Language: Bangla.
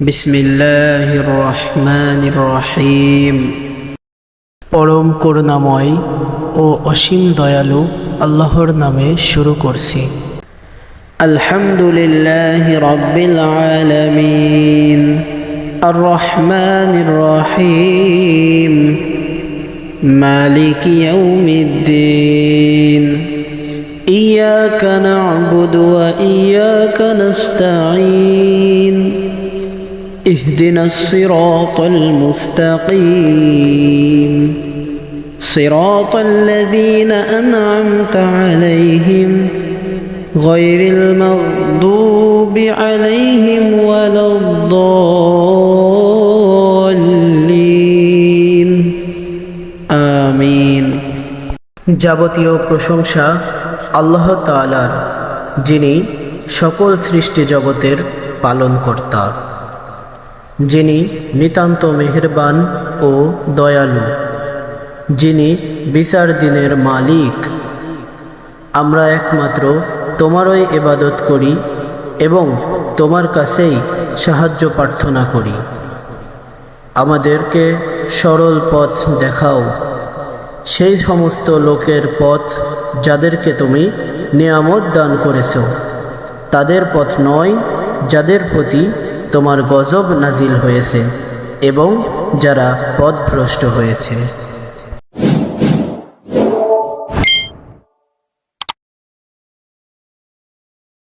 بسم الله الرحمن الرحيم পরম করুণাময় ও অসীম দয়ালু আল্লাহর নামে শুরু করছি الحمد لله رب العالمين الرحمن الرحيم مالك يوم الدين إياك نعبد وإياك نستعين اهدنا الصراط المستقيم صراط الذين أنعمت عليهم غير المغضوب عليهم ولا الضالين آمين যাবতীয় প্রশংসা আল্লাহ তাআলার যিনি সকল সৃষ্টি জগতের পালনকর্তা যিনি নিতান্ত মেহেরবান ও দয়ালু, যিনি বিচার দিনের মালিক। আমরা একমাত্র তোমারই এবাদত করি এবং তোমার কাছেই সাহায্য প্রার্থনা করি। আমাদেরকে সরল পথ দেখাও। সেই সমস্ত লোকের পথ যাদেরকে তুমি নিয়ামত দান করেছ, তাদের পথ নয়, যাদের প্রতি তোমার গজব নাজিল হয়েছে এবং যারা পথভ্রষ্ট হয়েছে।